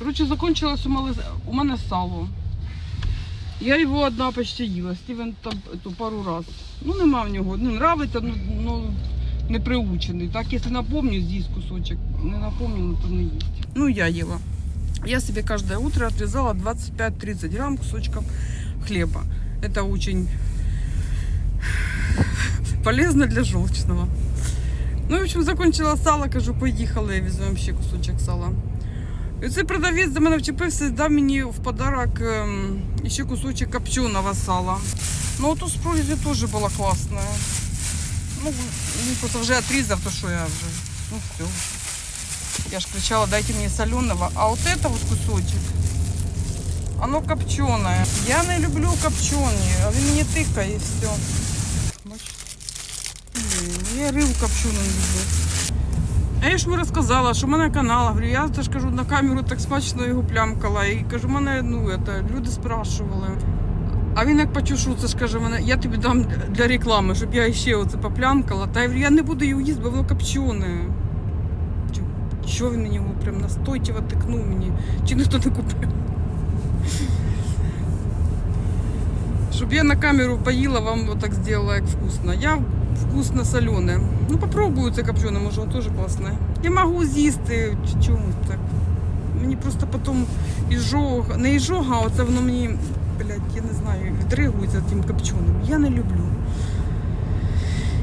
Короче, закончилось у мене, у мене сало. Я його одна почти їла, Стівен там ту пару раз. Ну нема в нього. Ну, нравиться, ну, ну не приучений. Так, якщо напомню, з'їсть кусочок. Не напомню, ну, то не їсть. Ну, я їла. Я себе каждое утро отрезала 25-30 грамм кусочков хлеба. Это очень полезно для желчного. Ну, в общем, закончила сало, кажу, поїхали, я візьмемо ще кусочок сала. І цей продавець до мене вчепився і дав мені в подарок ем, ще кусочок копченого сала. Ну, от у спротиві теж була класна. Ну, він просто вже отрізав, то що я вже. Ну, все. Я ж кричала, дайте мне соленого. А вот это вот кусочек, оно копченое. Я не люблю копченые, а він мені тикає і все. Бачите? Блін, Я рибу копчену не люблю. А я ж йому розказала, що в мене канал. Говорю, я теж кажу, на камеру так смачно його плямкала. І кажу, мене ну, это, люди спрашували. А він як почув, що це ж каже, мене, я тобі дам для реклами, щоб я ще оце поплямкала. Та я говорю, я не буду його їсти, бо воно копчене. Що він мені його прям настойчиво тикнув мені? Чи ніхто не купив? Щоб я на камеру поїла, вам вот так зробила, як вкусно. Я вкусно солене. Ну попробую це копчене, може воно теж класне. Я можу з'їсти, чи чому так. Мені просто потім іжога, не іжога, а оце воно мені, блядь, я не знаю, відригується тим копченим. Я не люблю.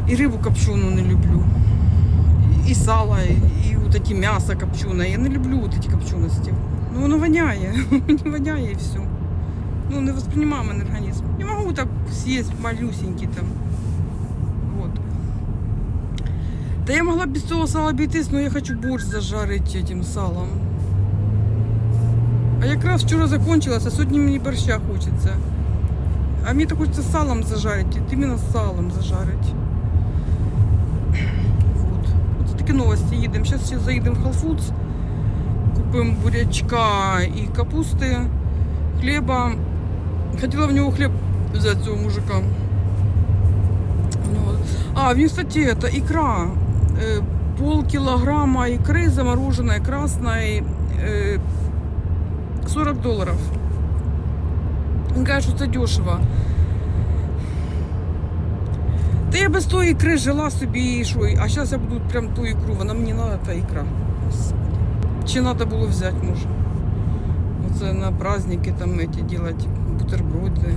І рибу копчену не люблю. І сало, і от эти м'ясо копчене. Я не люблю от эти копченості. Ну воно воняє. Мені воняє і все. Ну, не воспринимає мене організм. Не можу так съесть малюсенький там. Вот. Та я могла б без цього сала обійтись, але я хочу борщ зажарити цим салом. А якраз вчора закончилося, сьогодні мені борща хочеться. А мені так хочеться салом зажарити, от іменно салом зажарити. Вот. Оце такі новості їдемо. Зараз ще заїдемо в Whole Foods, купимо бурячка і капусти, хліба. Хотіла в нього хліб взяти цього мужика. У нього- А, в нього, кстати, это икра. Э, Пол килограмма икры замороженной красной э, 40 долларов. Він каже, що це дешево. Та я без тої ікри жила собі і що, а зараз я буду прям ту ікру, вона мені треба та ікра. Господи. Чи треба було взяти, може? Оце на праздники там эти делать бутерброди.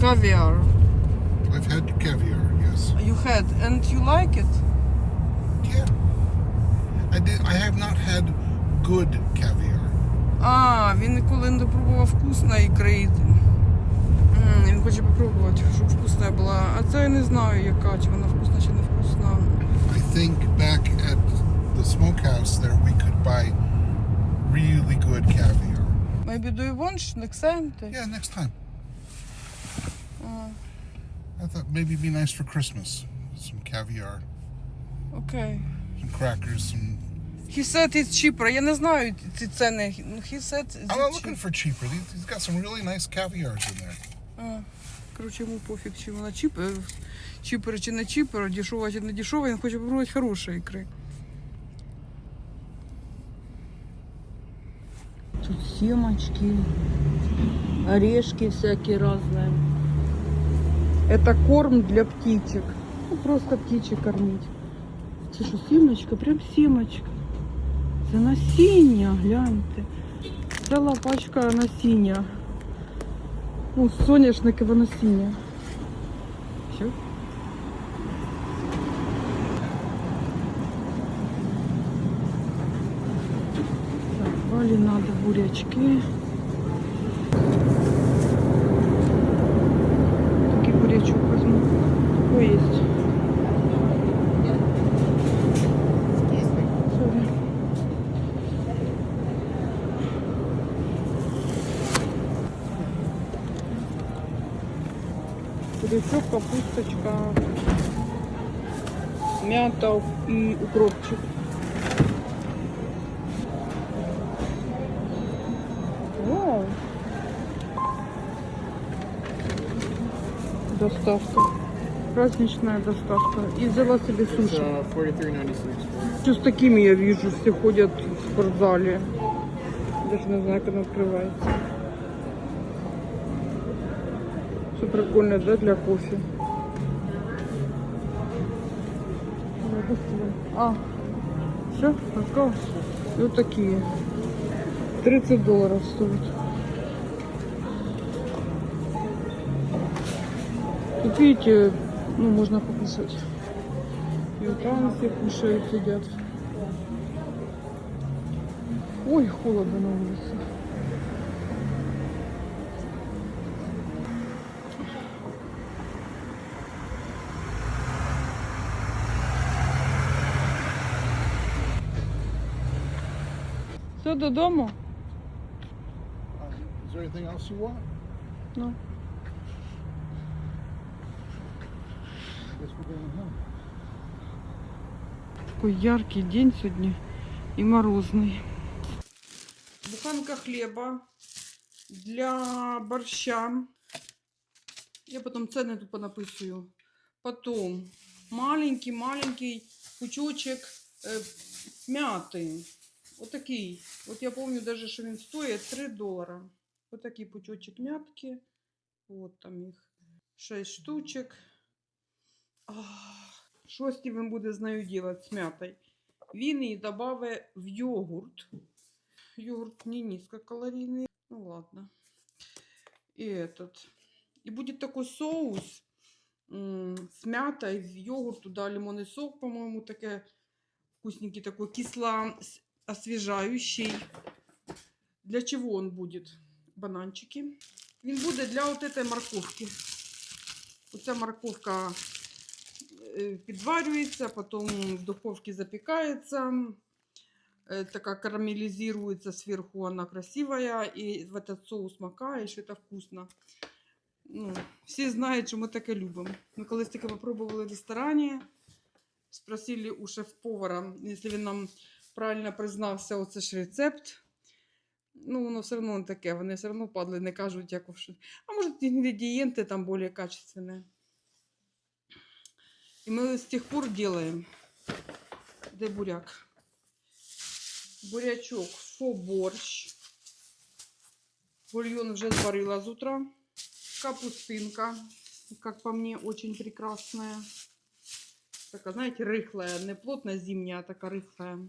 Кавіар. I've had caviar, yes. You had and you like it? Yeah. I did. I have not had good caviar. А, він ніколи не пробував вкусної ікри. М, Він хоче попробувати, щоб вкусна була. А це я не знаю, яка, чи вона вкусна, чи не вкусна. I think back at the smokehouse there, we could buy really good caviar. Maybe do you want next time? Yeah, next time. А, I thought maybe it'd be nice for Christmas. Some caviar, Окей. some crackers, some. He said it's cheaper. Я не знаю ці ціни. Ну, He said it's I'm not cheap. looking for cheaper. These- He's got some really nice caviars in there. А, коротше, йому пофіг, чи вона чіп, е, чіпер чи не чіпер, дешева чи не дешева, він хоче попробувати хороші ікри. семочки, орешки всякие разные. Это корм для птичек. Ну, просто птичек кормить. Це що, семочка? Прям семочка. Це насіння, гляньте. Ціла пачка насіння. Ну, соняшникове насіння. Валі надо бурячки. Такий бурячок возьму. Такой есть. Бурячок, капусточка, мята и укропчик. Доставка. Праздничная доставка. И взяла себе суши. uh, 43.96. Что с такими я вижу, все ходят в спортзале. даже не знаю, як воно відкривається. Все прикольно, да, для кофе. А, все, let's go. И вот такие. 30 долларов стоит. Тут видите, ну, можно покушать. И там все кушают, сидят. Ой, холодно на улице. Все додому? Uh, is there anything else you want? Ну. Такой яркий день сегодня и морозный. Буханка хлеба для борща. Я потом цены тупо написываю. Потом маленький-маленький пучочек э, мяты. Вот такий. Вот я помню даже, что он стоит 3 доллара. Вот такий пучочек мятки. Вот там их 6 штучек. Ах, Що Стівен буде з нею робити з м'ятою? Він її додавить в йогурт. Йогурт не низкокалорийный. Ну ладно. И этот. И будет такой соус м, с мятой, в йогурт, туда лимонный сок, по-моему, такая вкусненький такой, кисло с- освежающий. Для чего он будет? Бананчики. Він буде для вот этой морковки. Оця морковка э, підварюється, потом в духовке запекается, э, такая карамелизируется сверху, она красивая, и в этот соус макаешь, это вкусно. Ну, всі знають, що ми таке любимо. Ми колись таке попробували в ресторані, спросили у шеф-повара, якщо він нам правильно признався, оце ж рецепт. Ну, воно все одно не таке, вони все одно падли, не кажуть, як що. А може, інгредієнти там більш качественні. И мы с тех пор делаем. Где буряк? Бурячок, фо борщ. Бульон уже сварила с утра. Капустинка, как по мне, очень прекрасная. Такая, знаете, рыхлая. Не плотно зимняя, а такая рыхлая.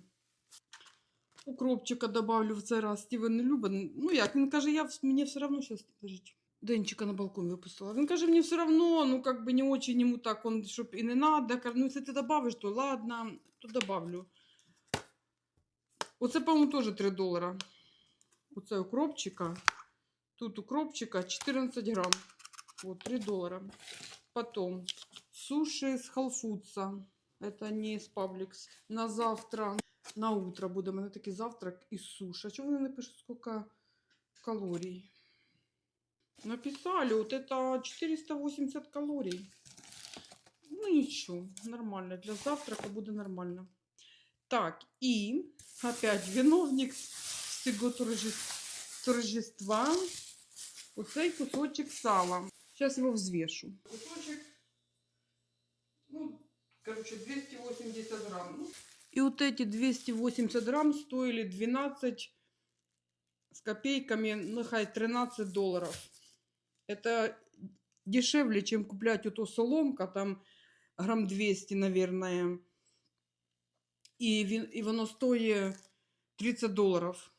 Укропчика добавлю в цей раз. Стівен не любить. Ну як, він каже, я, в- мені все равно сейчас, подождите. Денчика на балкон випустила. Він каже, мені все равно, ну как бы не очень ему так, он, щоб і не надо. Каже, ну, якщо ти добавиш, то ладно, то добавлю. Оце, по-моєму, теж 3 долара. Оце укропчика. Тут укропчика 14 грамм. Вот, 3 доллара. Потом суши с Халфудса. Это не из Publix. На завтра, на утро буде у мене такий завтрак із суші. А чого вони не пишуть, сколько калорий? Написали, вот это 480 калорий. Ну ничего, нормально. Для завтрака буде нормально. Так, и опять виновник всего торжес- торжества. Оцей кусочек сала. Сейчас его взвешу. Кусочек, ну, короче, 280 грамм. И вот эти 280 грамм стоили 12 с копейками, ну, хай 13 долларов. Это дешевле, чем куплять эту соломка, там грамм 200, наверное. И, він- и воно стоит 30 долларов.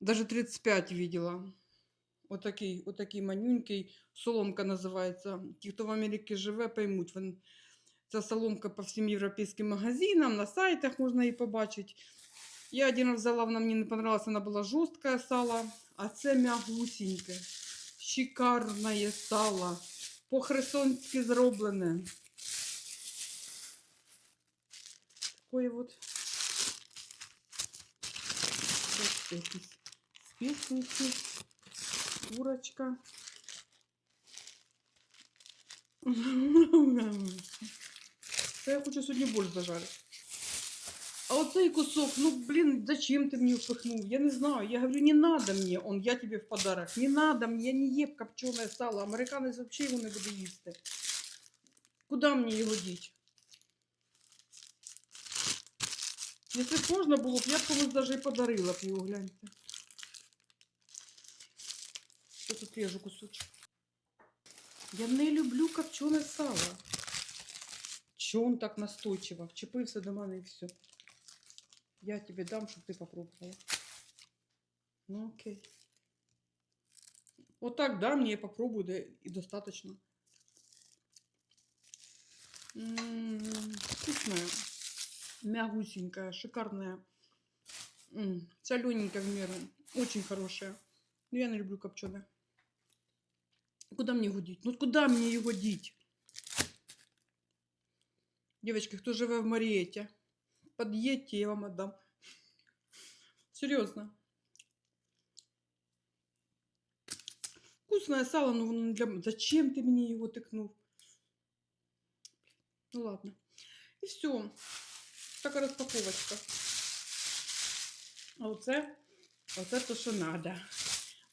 Даже 35 видела. Вот такий, вот такий манюнький. Соломка називається. Ті, хто в Америці живе, поймуть. Він, ця соломка по всім європейським магазинам, на сайтах можна її побачити. Я один раз взяла, вона мені не понравилась, вона була жорстке сало, а це м'ягусіньке. Шикарне сало. По-херсонськи зроблене. Такое вот. Ось якісь спецники. Курочка. Це я хочу сьогодні борщ зажарити. А оцей кусок, ну блин, зачем ты мне впихнул? Я не знаю. Я говорю, не надо мне, он, я тебе в подарок. Не надо мне, я не ем копченое сало. Американець вообще його не буде їсти. Куда мне його діть? Якщо б можна було б, я б комусь навіть і подарила б його, гляньте. Що тут режу кусочок? Я не люблю копчене сало. Чого он так настойчиво? Вчепився до мене і все. Я тебе дам, щоб ти попробувала. Ну окей. Вот так, да, мне попробую, да и достаточно. М, Вкусная, мягусенькая, шикарная. Солененькая в меру. Очень хорошая. Но я не люблю копченое. Куда мне его діть? Ну куда мне его діть? Девочки, хто живе в Марієті? Подъедьте, я вам отдам. Серьезно. Вкусное сало, воно не для... Зачем ты мне его тыкнул? Ну ладно. І все. Така розпаковочка. А оце, оце то, що надо.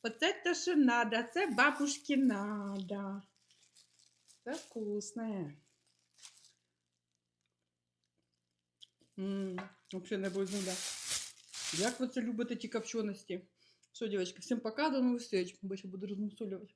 Оце то, що надо. Це бабушки надо. Це вкусне. взагалі не буде нуля. Як ви це любите ті копченості? Все, девочки, всем пока, до новых встреч. Бо ще буду розмусолювати.